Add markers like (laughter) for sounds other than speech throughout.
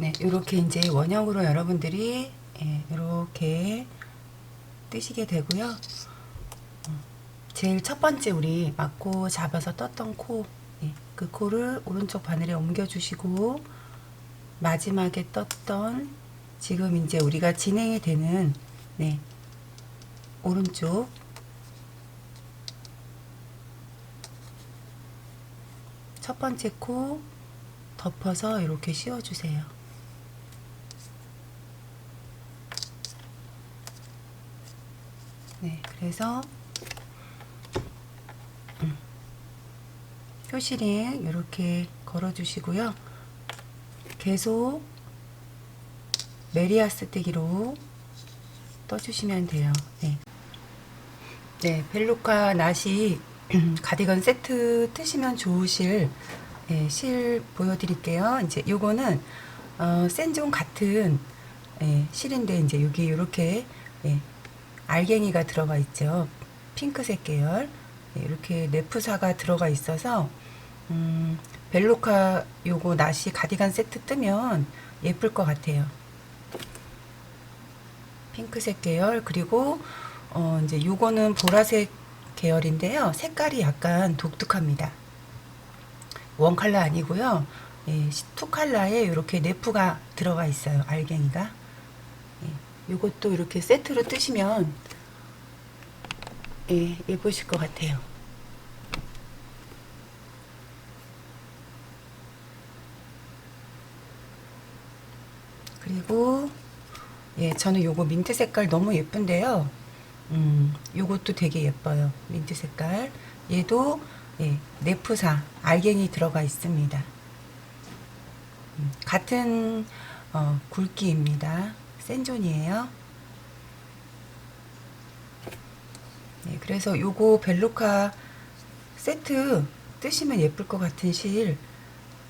네, 이렇게 이제 원형으로 여러분들이 예, 이렇게 뜨시게 되고요. 음, 제일 첫 번째 우리 맞고 잡아서 떴던 코, 예, 그 코를 오른쪽 바늘에 옮겨주시고 마지막에 떴던 지금 이제 우리가 진행이 되는 네, 오른쪽 첫 번째 코 덮어서 이렇게 씌워주세요. 네, 그래서 음, 표시링 이렇게 걸어주시고요. 계속 메리아스 뜨기로 떠주시면 돼요. 네. 네, 벨루카 나시 (clears throat) 가디건 세트 뜨시면 좋으실 예, 실 보여드릴게요. 이제 요거는 어, 센종 같은 예, 실인데 이제 여기 이렇게 예, 알갱이가 들어가 있죠. 핑크색 계열 예, 이렇게 네프사가 들어가 있어서 음, 벨로카 요거 나시 가디건 세트 뜨면 예쁠 것 같아요. 핑크색 계열 그리고 어, 이제 요거는 보라색 계열인데요. 색깔이 약간 독특합니다. 원 컬러 아니고요. 예, 투 컬러에 이렇게 네프가 들어가 있어요. 알갱이가. 예, 요것도 이렇게 세트로 뜨시면 예, 예쁘실 것 같아요. 그리고 예, 저는 요거 민트 색깔 너무 예쁜데요. 음, 요것도 되게 예뻐요. 민트 색깔. 얘도 예, 네프사 알갱이 들어가 있습니다. 음, 같은 어, 굵기입니다. 센존이에요. 네, 그래서 요거 벨루카 세트 뜨시면 예쁠 것 같은 실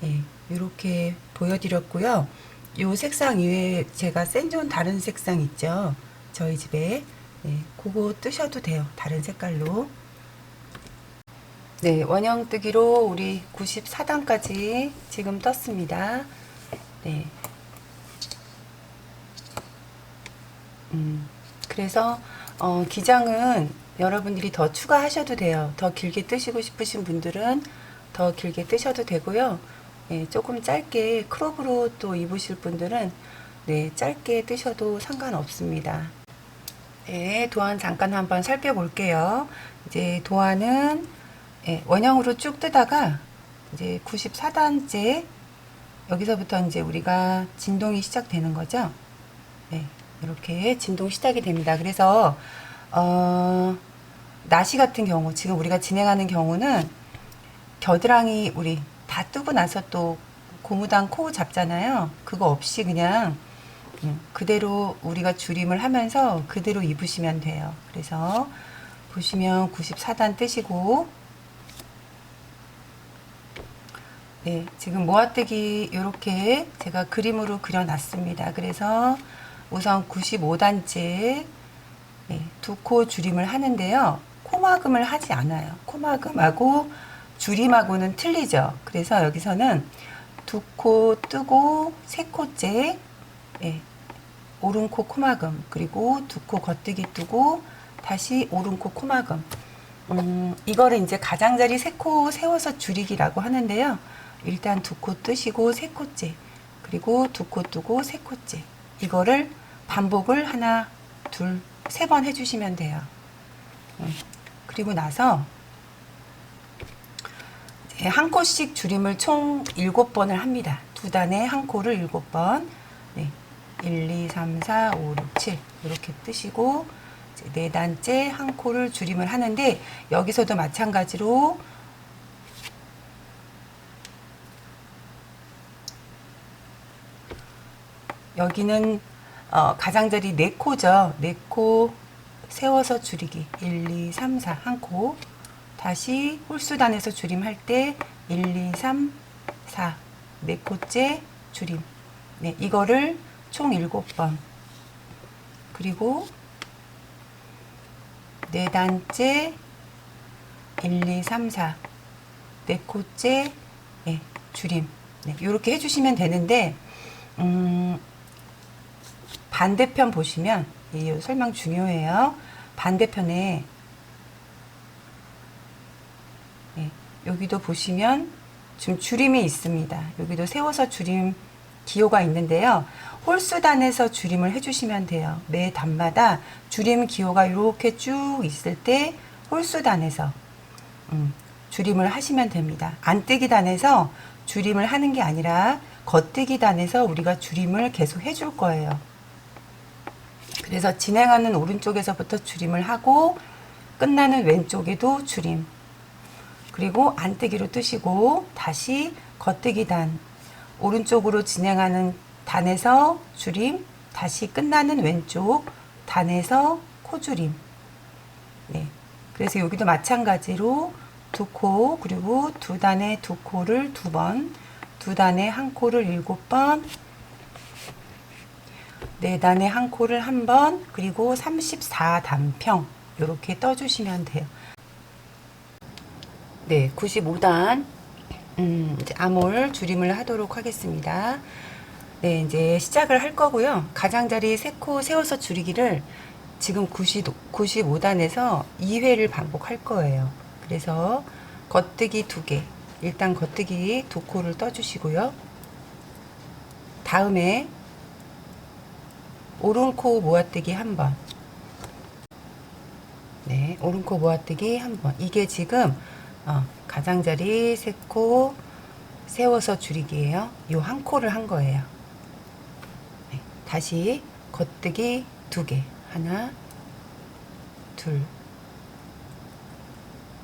예, 이렇게 보여드렸고요. 요 색상 이외에 제가 센존 다른 색상 있죠. 저희 집에 네, 그거 뜨셔도 돼요. 다른 색깔로. 네, 원형 뜨기로 우리 94단까지 지금 떴습니다. 네. 음, 그래서 어, 기장은 여러분들이 더 추가하셔도 돼요. 더 길게 뜨시고 싶으신 분들은 더 길게 뜨셔도 되고요. 예, 조금 짧게 크롭으로 또 입으실 분들은 네, 짧게 뜨셔도 상관없습니다. 네, 도안 잠깐 한번 살펴볼게요. 이제 도안은 예, 원형으로 쭉 뜨다가 이제 94단째 여기서부터 이제 우리가 진동이 시작되는 거죠. 네, 이렇게 진동 시작이 됩니다. 그래서 어, 나시 같은 경우 지금 우리가 진행하는 경우는 겨드랑이 우리 다 뜨고 나서 또 고무당 코 잡잖아요. 그거 없이 그냥 음, 그대로 우리가 줄임을 하면서 그대로 입으시면 돼요. 그래서 보시면 94단 뜨시고 네, 지금 모아뜨기 이렇게 제가 그림으로 그려놨습니다. 그래서 우선 95단째 네, 두코 줄임을 하는데요. 코막음을 하지 않아요. 코막음하고 줄임하고는 틀리죠. 그래서 여기서는 두 코 뜨고 세 코째 예, 오른 코 코막음 그리고 두 코 겉뜨기 뜨고 다시 오른 코 코막음 음, 이거를 이제 가장자리 세 코 세워서 줄이기라고 하는데요. 일단 두 코 뜨시고 세 코째 그리고 두 코 뜨고 세 코째 이거를 반복을 하나 둘 세 번 해주시면 돼요. 음, 그리고 나서 한 코씩 줄임을 총 7번을 합니다. 두 단에 한 코를 7번. 네. 1, 2, 3, 4, 5, 6, 7 이렇게 뜨시고 네 단째 한 코를 줄임을 하는데 여기서도 마찬가지로 여기는 어, 가장자리 4코죠. 4코 세워서 줄이기. 1, 2, 3, 4. 한 코. 다시 홀수단에서 줄임 할 때 1, 2, 3, 4. 네 코째 줄임. 네, 이거를 총 7번. 그리고 네 단째 1, 2, 3, 4. 네 코째 네, 줄임. 네, 이렇게 해주시면 되는데 음, 반대편 보시면 이 설명 중요해요. 반대편에 예, 여기도 보시면 좀 줄임이 있습니다. 여기도 세워서 줄임 기호가 있는데요. 홀수단에서 줄임을 해주시면 돼요. 매 단마다 줄임 기호가 이렇게 쭉 있을 때 홀수단에서 음, 줄임을 하시면 됩니다. 안뜨기 단에서 줄임을 하는 게 아니라 겉뜨기 단에서 우리가 줄임을 계속 해줄 거예요. 그래서 진행하는 오른쪽에서부터 줄임을 하고 끝나는 왼쪽에도 줄임. 그리고 안뜨기로 뜨시고 다시 겉뜨기 단. 오른쪽으로 진행하는 단에서 줄임, 다시 끝나는 왼쪽 단에서 코줄임. 네. 그래서 여기도 마찬가지로 두 코, 그리고 두 단의 두 코를 두 번, 두 단의 한 코를 일곱 번, 네 단의 한 코를 한 번, 그리고 34단평 이렇게 떠주시면 돼요. 네, 95단 음, 이제 암홀 줄임을 하도록 하겠습니다. 네, 이제 시작을 할 거고요. 가장자리 세코 세워서 줄이기를 지금 90, 95단에서 2회를 반복할 거예요. 그래서 겉뜨기 두 개, 일단 겉뜨기 두 코를 떠주시고요. 다음에 오른코 모아뜨기 한 번. 네, 오른코 모아뜨기 한 번. 이게 지금 어, 가장자리 세코 세워서 줄이기예요. 요 한 코를 한 거예요. 네, 다시 겉뜨기 두 개. 하나, 둘.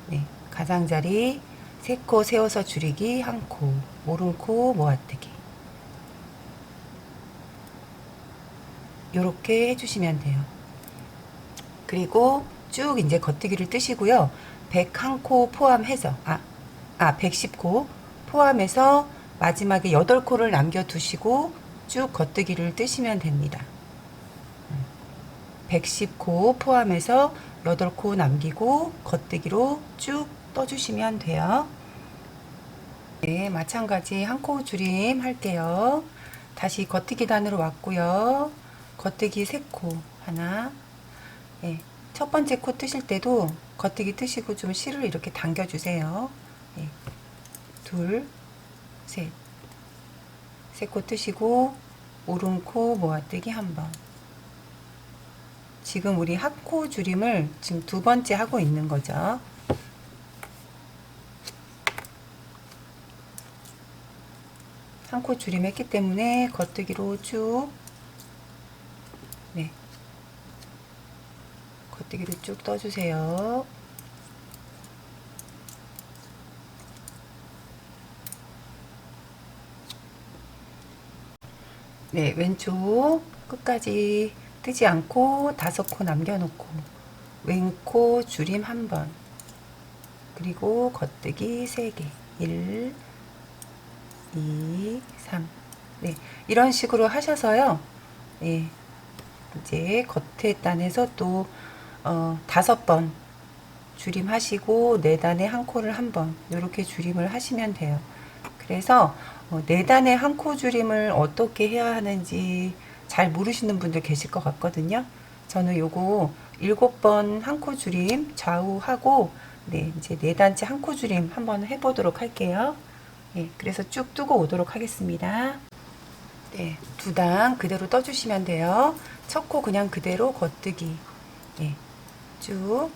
네, 가장자리 세 코 세워서 줄이기 한 코. 오른 코 모아뜨기. 요렇게 해주시면 돼요. 그리고 쭉 이제 겉뜨기를 뜨시고요. 101코 포함해서, 아, 아, 110코 포함해서 마지막에 8코를 남겨두시고 쭉 겉뜨기를 뜨시면 됩니다. 110코 포함해서 8코 남기고 겉뜨기로 쭉 떠주시면 돼요. 네, 마찬가지 한 코 줄임 할게요. 다시 겉뜨기 단으로 왔고요. 겉뜨기 세코 하나. 네, 첫 번째 코 뜨실 때도 겉뜨기 뜨시고 좀 실을 이렇게 당겨주세요. 네, 둘, 셋. 세 코 뜨시고 오른코 모아뜨기 한 번. 지금 우리 합코 줄임을 지금 두 번째 하고 있는 거죠. 한 코 줄임 했기 때문에 겉뜨기로 쭉 겉뜨기로 쭉 떠주세요. 네, 왼쪽 끝까지 뜨지 않고 다섯 코 남겨놓고 왼코 줄임 한 번 그리고 겉뜨기 세개 1, 2, 3 네, 이런 식으로 하셔서요. 네, 이제 겉에 단에서 또 어, 다섯 번 줄임 하시고 네 단에 한 코를 한 번 이렇게 줄임을 하시면 돼요. 그래서 어, 네 단에 한 코 줄임을 어떻게 해야 하는지 잘 모르시는 분들 계실 것 같거든요. 저는 요거 일곱 번 한 코 줄임 좌우하고 네 이제 네 단째 한 코 줄임 한번 해보도록 할게요. 네, 그래서 쭉 뜨고 오도록 하겠습니다. 네, 두 단 그대로 떠주시면 돼요. 첫 코 그냥 그대로 겉뜨기. 네, 쭉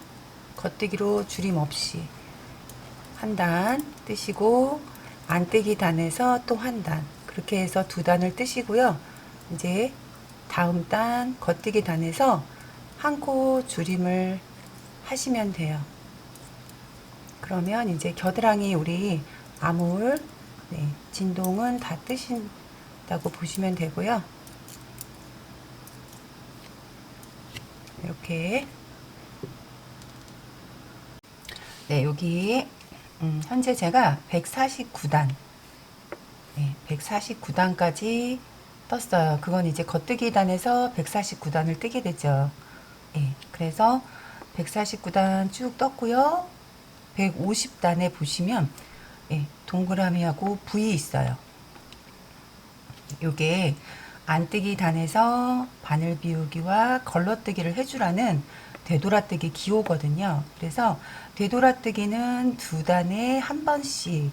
겉뜨기로 줄임 없이 한 단 뜨시고 안뜨기 단에서 또 한 단. 그렇게 해서 두 단을 뜨시고요. 이제 다음 단 겉뜨기 단에서 한 코 줄임을 하시면 돼요. 그러면 이제 겨드랑이 우리 암홀 네, 진동은 다 뜨신다고 보시면 되고요. 이렇게 네 여기 음, 현재 제가 149단 네, 149단까지 떴어요. 그건 이제 겉뜨기 단에서 149단을 뜨게 되죠. 네, 그래서 149단 쭉 떴고요. 150단에 보시면 예, 동그라미하고 V 있어요. 요게 안뜨기 단에서 바늘 비우기와 걸러뜨기를 해주라는 되돌아뜨기 기호거든요. 그래서 되돌아뜨기는 두 단에 한 번씩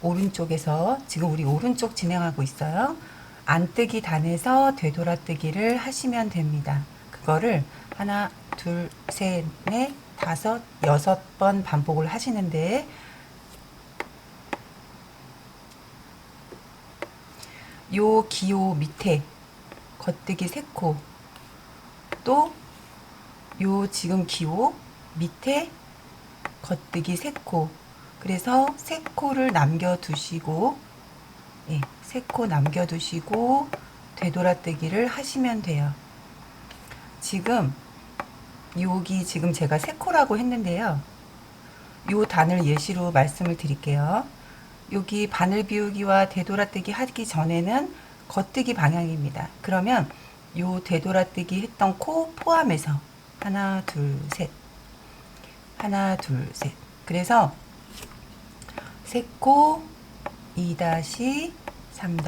오른쪽에서 지금 우리 오른쪽 진행하고 있어요. 안뜨기 단에서 되돌아뜨기를 하시면 됩니다. 그거를 하나, 둘, 셋, 넷, 다섯, 여섯 번 반복을 하시는데 요 기호 밑에 겉뜨기 세 코, 또 요 지금 기호 밑에 겉뜨기 세 코. 그래서 세 코를 남겨두시고, 예, 세코 남겨두시고 되돌아뜨기를 하시면 돼요. 지금 여기 지금 제가 세 코라고 했는데요. 요 단을 예시로 말씀을 드릴게요. 여기 바늘 비우기와 되돌아뜨기 하기 전에는 겉뜨기 방향입니다. 그러면 요 되돌아뜨기 했던 코 포함해서 하나, 둘, 셋. 하나, 둘, 셋. 그래서 세 코, 2 3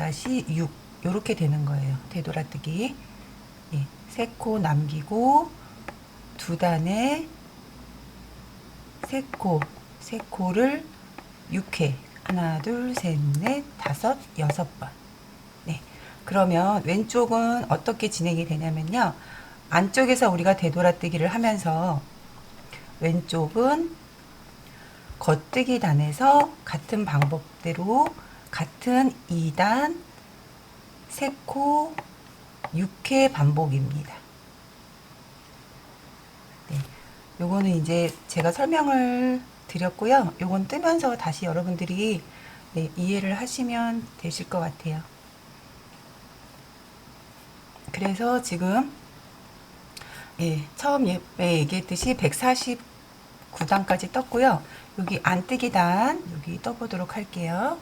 6 요렇게 되는 거예요. 되돌아뜨기. 예, 세코 남기고 두 단에 세 코, 세 코를 6회 하나, 둘, 셋, 넷, 다섯, 여섯 번. 네. 그러면 왼쪽은 어떻게 진행이 되냐면요. 안쪽에서 우리가 되돌아뜨기를 하면서 왼쪽은 겉뜨기 단에서 같은 방법대로 같은 2단 3코 6회 반복입니다. 네. 요거는 이제 제가 설명을 드렸고요. 요건 뜨면서 다시 여러분들이 네, 이해를 하시면 되실 것 같아요. 그래서 지금 예, 처음 예, 얘기했듯이 149단까지 떴고요. 여기 안 뜨기 단 여기 떠보도록 할게요.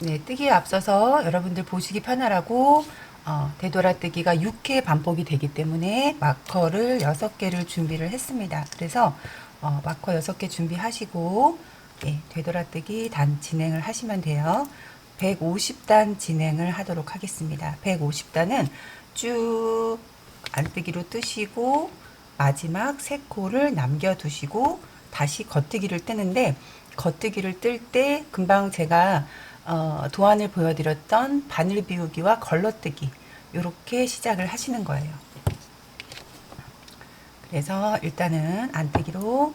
네, 뜨기에 앞서서 여러분들 보시기 편하라고 어, 되돌아뜨기가 6회 반복이 되기 때문에 마커를 6개를 준비를 했습니다. 그래서 어, 마커 6개 준비하시고 예, 되돌아뜨기 단 진행을 하시면 돼요. 150단 진행을 하도록 하겠습니다. 150단은 쭉 안뜨기로 뜨시고 마지막 세 코를 남겨두시고 다시 겉뜨기를 뜨는데 겉뜨기를 뜰 때 금방 제가 어, 도안을 보여드렸던 바늘 비우기와 걸러뜨기 이렇게 시작을 하시는 거예요. 그래서 일단은 안뜨기로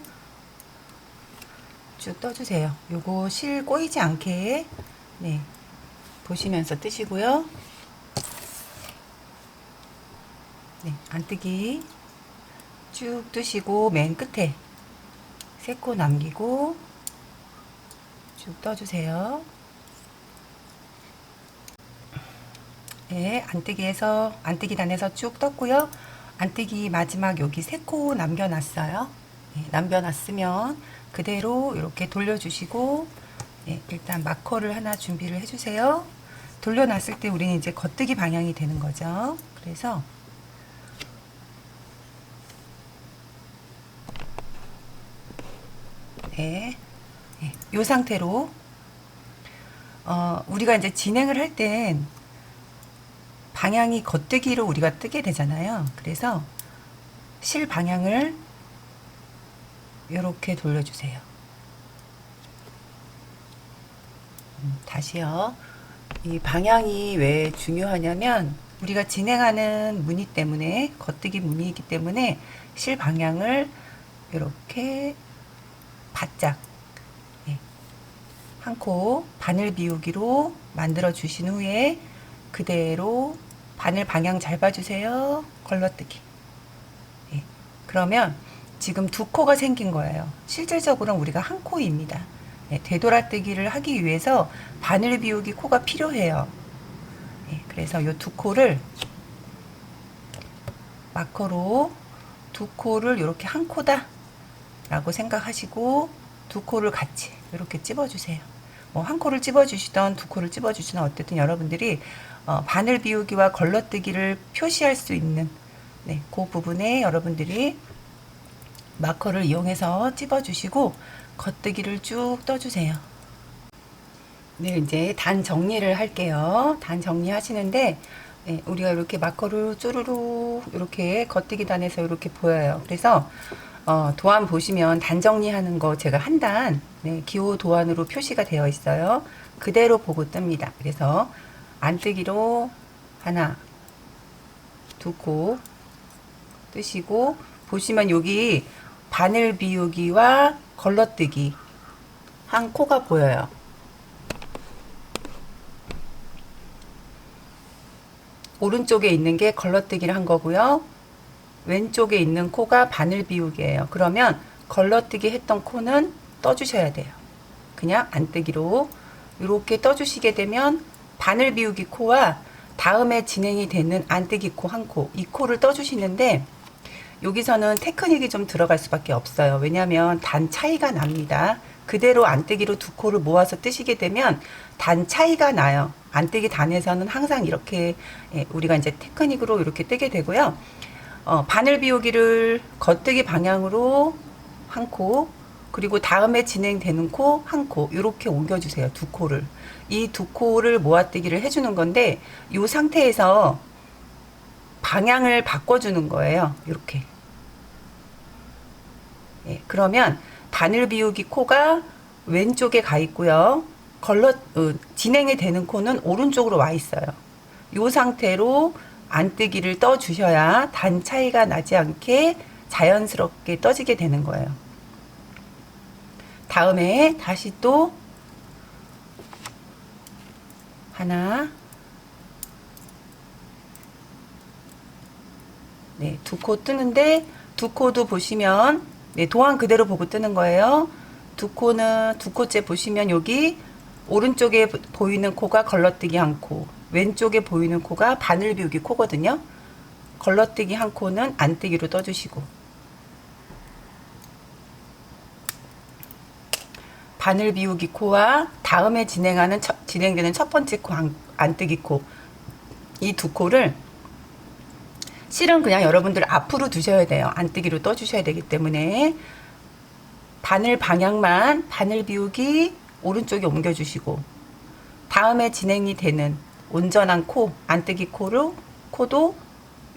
쭉 떠주세요. 요거 실 꼬이지 않게 네 보시면서 뜨시고요. 네, 안뜨기 쭉 뜨시고 맨 끝에 세 코 남기고 쭉 떠주세요. 네, 안뜨기에서 안뜨기 단에서 쭉 떴고요. 안뜨기 마지막 여기 세 코 남겨놨어요. 네, 남겨놨으면 그대로 이렇게 돌려주시고 네, 일단 마커를 하나 준비를 해주세요. 돌려놨을 때 우리는 이제 겉뜨기 방향이 되는 거죠. 그래서 네, 네, 이 상태로 어, 우리가 이제 진행을 할 땐 방향이 겉뜨기로 우리가 뜨게 되잖아요. 그래서 실 방향을 이렇게 돌려주세요. 음, 다시요. 이 방향이 왜 중요하냐면 우리가 진행하는 무늬 때문에 겉뜨기 무늬이기 때문에 실 방향을 이렇게 바짝 네. 한코 바늘 비우기로 만들어 주신 후에 그대로 바늘 방향 잘 봐주세요. 걸러뜨기. 네. 그러면 지금 두 코가 생긴 거예요. 실질적으로는 우리가 한 코입니다. 네, 되돌아뜨기를 하기 위해서 바늘 비우기 코가 필요해요. 네, 그래서 이 두 코를 마커로 두 코를 이렇게 한 코다 라고 생각하시고 두 코를 같이 이렇게 찝어주세요. 뭐 한 코를 찝어주시던 두 코를 찝어주시던 어쨌든 여러분들이 어, 바늘 비우기와 걸러뜨기를 표시할 수 있는 네, 그 부분에 여러분들이 마커를 이용해서 찝어주시고 겉뜨기를 쭉 떠주세요. 네, 이제 단 정리를 할게요. 단 정리하시는데, 네, 우리가 이렇게 마커를 쭈루루 이렇게 겉뜨기 단에서 이렇게 보여요. 그래서 어, 도안 보시면 단 정리하는 거 제가 한 단, 네, 기호 도안으로 표시가 되어 있어요. 그대로 보고 뜹니다. 그래서 안 뜨기로 하나, 두코 뜨시고 보시면 여기 바늘 비우기와 걸러뜨기 한 코가 보여요. 오른쪽에 있는 게 걸러뜨기를 한 거고요. 왼쪽에 있는 코가 바늘 비우기예요. 그러면 걸러뜨기 했던 코는 떠주셔야 돼요. 그냥 안 뜨기로 이렇게 떠주시게 되면 바늘 비우기 코와 다음에 진행이 되는 안 뜨기 코 한 코, 이 코를 떠주시는데 여기서는 테크닉이 좀 들어갈 수밖에 없어요. 왜냐하면 단 차이가 납니다. 그대로 안뜨기로 두 코를 모아서 뜨시게 되면 단 차이가 나요. 안뜨기 단에서는 항상 이렇게 예, 우리가 이제 테크닉으로 이렇게 뜨게 되고요. 어, 바늘 비우기를 겉뜨기 방향으로 한 코, 그리고 다음에 진행되는 코 한 코, 이렇게 옮겨주세요. 두 코를. 이 두 코를 모아뜨기를 해주는 건데, 이 상태에서 방향을 바꿔주는 거예요. 이렇게. 예, 그러면 바늘 비우기 코가 왼쪽에 가 있고요. 걸러 어, 진행이 되는 코는 오른쪽으로 와 있어요. 이 상태로 안뜨기를 떠 주셔야 단 차이가 나지 않게 자연스럽게 떠지게 되는 거예요. 다음에 다시 또 하나 네, 두 코 뜨는데 두 코도 보시면 네, 도안 그대로 보고 뜨는 거예요. 두 코는 두 코째 보시면 여기 오른쪽에 보- 보이는 코가 걸러뜨기 한 코, 왼쪽에 보이는 코가 바늘 비우기 코거든요. 걸러뜨기 한 코는 안뜨기로 떠주시고 바늘 비우기 코와 다음에 진행하는 첫, 진행되는 첫 번째 코 안, 안뜨기 코 이 두 코를 실은 그냥 여러분들 앞으로 두셔야 돼요. 안뜨기로 떠주셔야 되기 때문에 바늘 방향만 바늘 비우기 오른쪽에 옮겨주시고 다음에 진행이 되는 온전한 코 안뜨기 코로 코도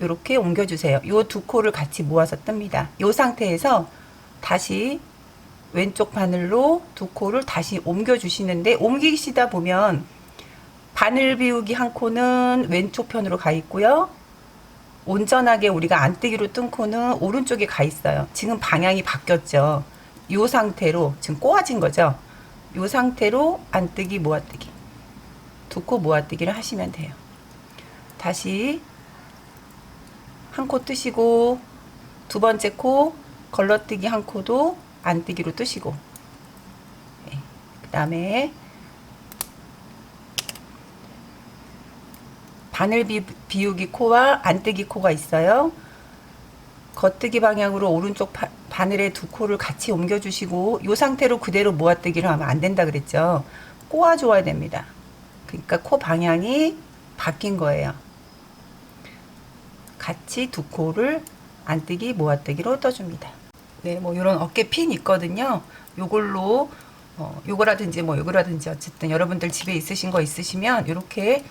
이렇게 옮겨주세요. 이 두 코를 같이 모아서 뜹니다. 이 상태에서 다시 왼쪽 바늘로 두 코를 다시 옮겨주시는데 옮기시다 보면 바늘 비우기 한 코는 왼쪽 편으로 가 있고요. 온전하게 우리가 안뜨기로 뜬 코는 오른쪽에 가 있어요. 지금 방향이 바뀌었죠. 이 상태로 지금 꼬아진 거죠. 이 상태로 안뜨기 모아뜨기 두 코 모아뜨기를 하시면 돼요. 다시 한 코 뜨시고 두 번째 코 걸러뜨기 한 코도 안뜨기로 뜨시고 네. 그 다음에 바늘 비, 비우기 코와 안뜨기 코가 있어요. 겉뜨기 방향으로 오른쪽 바, 바늘에 두 코를 같이 옮겨주시고 이 상태로 그대로 모아뜨기를 하면 안 된다 그랬죠. 꼬아줘야 됩니다. 그러니까 코 방향이 바뀐 거예요. 같이 두 코를 안뜨기 모아뜨기로 떠줍니다. 네, 뭐 이런 어깨 핀 있거든요. 요걸로 어, 요거라든지 뭐 요거라든지 어쨌든 여러분들 집에 있으신 거 있으시면 이렇게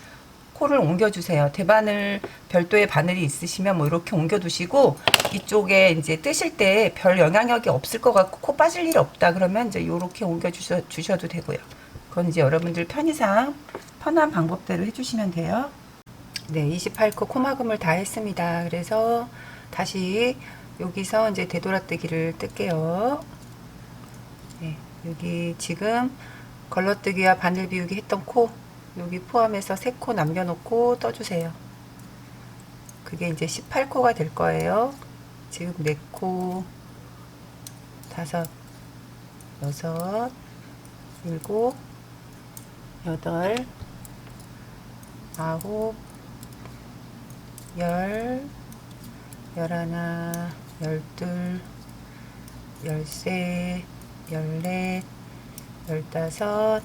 코를 옮겨주세요. 대바늘 별도의 바늘이 있으시면 뭐 이렇게 옮겨두시고 이쪽에 이제 뜨실 때 별 영향력이 없을 것 같고 코 빠질 일 없다 그러면 이제 이렇게 옮겨주셔 주셔도 되고요. 그건 이제 여러분들 편의상 편한 방법대로 해주시면 돼요. 네, 28코 코막음을 다 했습니다. 그래서 다시 여기서 이제 되돌아뜨기를 뜰게요. 네, 여기 지금 걸러뜨기와 바늘 비우기 했던 코 여기 포함해서 세코 남겨놓고 떠주세요. 그게 이제 18코가 될 거예요. 지금 4코, 다섯, 여섯, 일곱, 여덟, 아홉, 열, 열하나, 열둘, 열세, 열넷, 열다섯,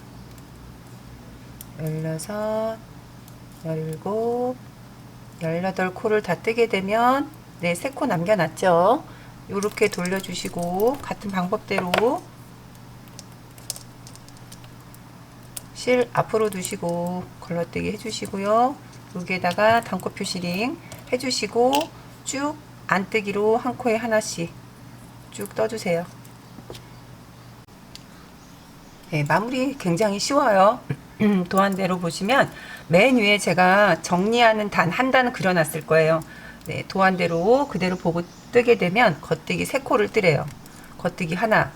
열여섯, 열일곱, 열여덟 코를 다 뜨게 되면 네, 세 코 남겨놨죠. 이렇게 돌려주시고 같은 방법대로 실 앞으로 두시고 걸러뜨기 해주시고요. 여기에다가 단코 표시링 해주시고 쭉 안뜨기로 한 코에 하나씩 쭉 떠주세요. 네, 마무리 굉장히 쉬워요. 도안대로 보시면 맨 위에 제가 정리하는 단 한 단을 그려놨을 거예요. 네, 도안대로 그대로 보고 뜨게 되면 겉뜨기 세 코를 뜨래요. 겉뜨기 하나,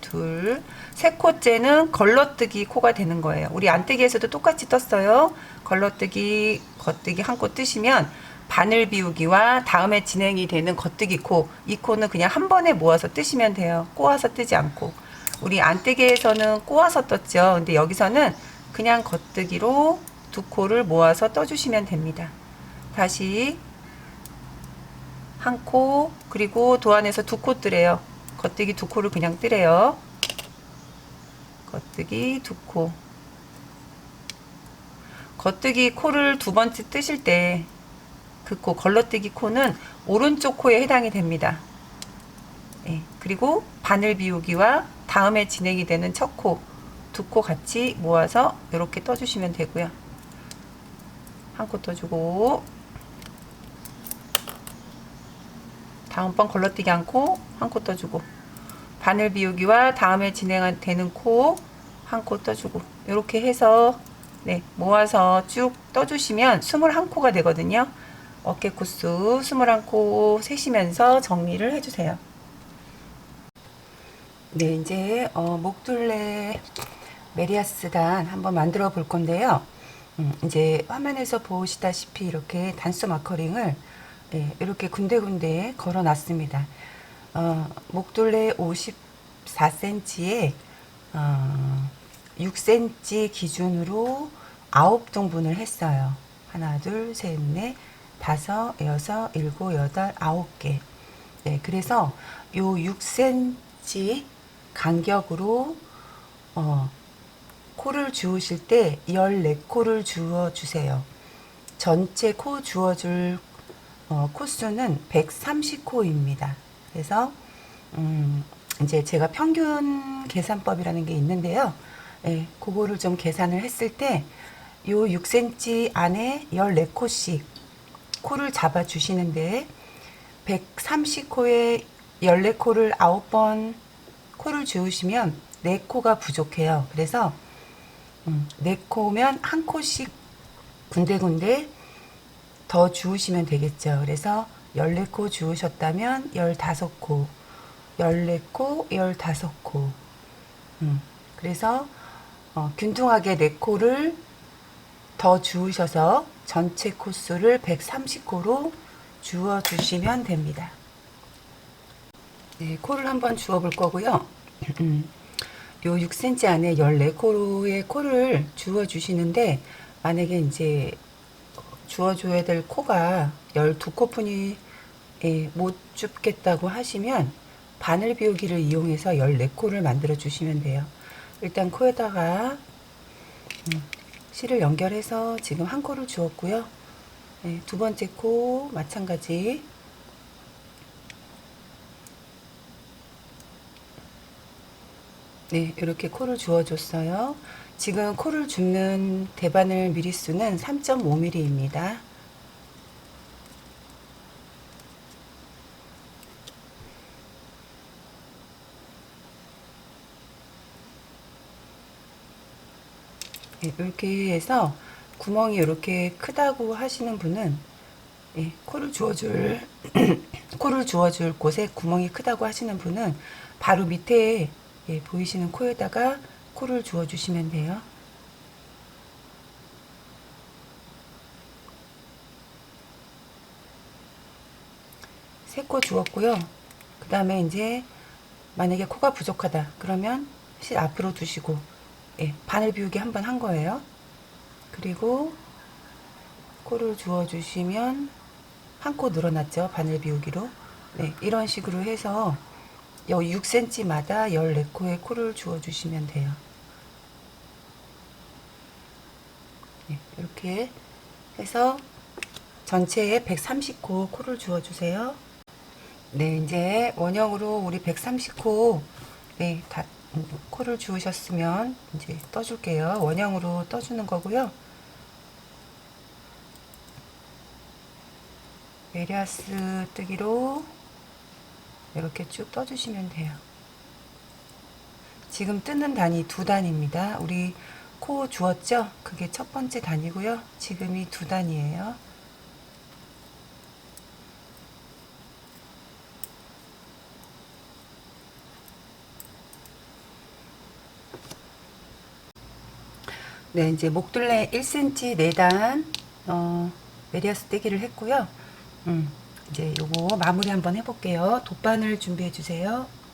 둘, 세 코째는 걸러뜨기 코가 되는 거예요. 우리 안뜨기에서도 똑같이 떴어요. 걸러뜨기, 겉뜨기 한 코 뜨시면 바늘 비우기와 다음에 진행이 되는 겉뜨기 코, 이 코는 그냥 한 번에 모아서 뜨시면 돼요. 꼬아서 뜨지 않고. 우리 안뜨기에서는 꼬아서 떴죠. 근데 여기서는 그냥 겉뜨기로 두 코를 모아서 떠주시면 됩니다. 다시 한 코, 그리고 도안에서 두 코 뜨래요. 겉뜨기 두 코를 그냥 뜨래요. 겉뜨기 두 코. 겉뜨기 코를 두 번째 뜨실 때 그 코, 걸러뜨기 코는 오른쪽 코에 해당이 됩니다. 네, 그리고 바늘 비우기와 다음에 진행이 되는 첫 코, 두 코 같이 모아서 이렇게 떠주시면 되고요. 한 코 떠주고 다음번 걸러뛰기 않고 한 코 떠주고 바늘 비우기와 다음에 진행되는 코 한 코 떠주고 이렇게 해서 네 모아서 쭉 떠주시면 21코가 되거든요. 어깨 코수 21코 세시면서 정리를 해주세요. 네 이제 어, 목둘레 메리아스단 한번 만들어 볼 건데요. 음, 이제 화면에서 보시다시피 이렇게 단수 마커링을 예, 이렇게 군데군데 걸어 놨습니다. 어, 목둘레 54cm에 어, 6cm 기준으로 9등분을 했어요. 하나, 둘, 셋, 넷, 다섯, 여섯, 일곱, 여덟, 아홉 개. 네, 그래서 요 6cm 간격으로 어, 코를 주우실 때 14코를 주워 주세요. 전체 코 주워줄 어, 코수는 130코입니다. 그래서 음, 이제 제가 평균 계산법이라는 게 있는데요. 예, 그거를 좀 계산을 했을 때 요 6cm 안에 14코씩 코를 잡아 주시는데 130코에 14코를 9번 코를 주우시면 4코가 부족해요. 그래서 음, 4코면 한 코씩 군데군데 더 주우시면 되겠죠. 그래서 14코 주우셨다면 15코, 14코, 15코. 음, 그래서 어, 균등하게 4코를 더 주우셔서 전체 코수를 130코로 주워 주시면 됩니다. 네, 코를 한번 주워 볼 거고요. 음, 요 6cm 안에 14코의 코를 주워 주시는데 만약에 이제 주워줘야 될 코가 12코뿐이 예, 못 줍겠다고 하시면 바늘 비우기를 이용해서 14코를 만들어 주시면 돼요. 일단 코에다가 음, 실을 연결해서 지금 한 코를 주었고요. 네, 두 번째 코 마찬가지 네, 이렇게 코를 주어줬어요. 지금 코를 줍는 대바늘 미리수는 3.5mm입니다. 네, 이렇게 해서 구멍이 이렇게 크다고 하시는 분은 예, 코를 주워줄 (clears throat) 코를 주워줄 곳에 구멍이 크다고 하시는 분은 바로 밑에 예, 보이시는 코에다가 코를 주워 주시면 돼요. 세 코 주었고요. 그 다음에 이제 만약에 코가 부족하다 그러면 실 앞으로 두시고 예, 바늘 비우기 한 번 한 거예요. 그리고 코를 주워 주시면 한 코 늘어났죠. 바늘 비우기로. 네, 이런 식으로 해서 요 6cm마다 14코의 코를 주워 주시면 돼요. 네, 이렇게 해서 전체에 130코 코를 주워 주세요. 네, 이제 원형으로 우리 130코 네, 다 음, 코를 주우셨으면 이제 떠줄게요. 원형으로 떠주는 거고요. 메리아스 뜨기로 이렇게 쭉 떠주시면 돼요. 지금 뜨는 단위 두 단입니다. 우리 코 주었죠? 그게 첫 번째 단이고요. 지금이 두 단이에요. 네, 이제 목둘레 1cm 4단 어, 메리아스 떼기를 했고요. 음, 이제 요거 마무리 한번 해볼게요. 돗바늘 준비해 주세요.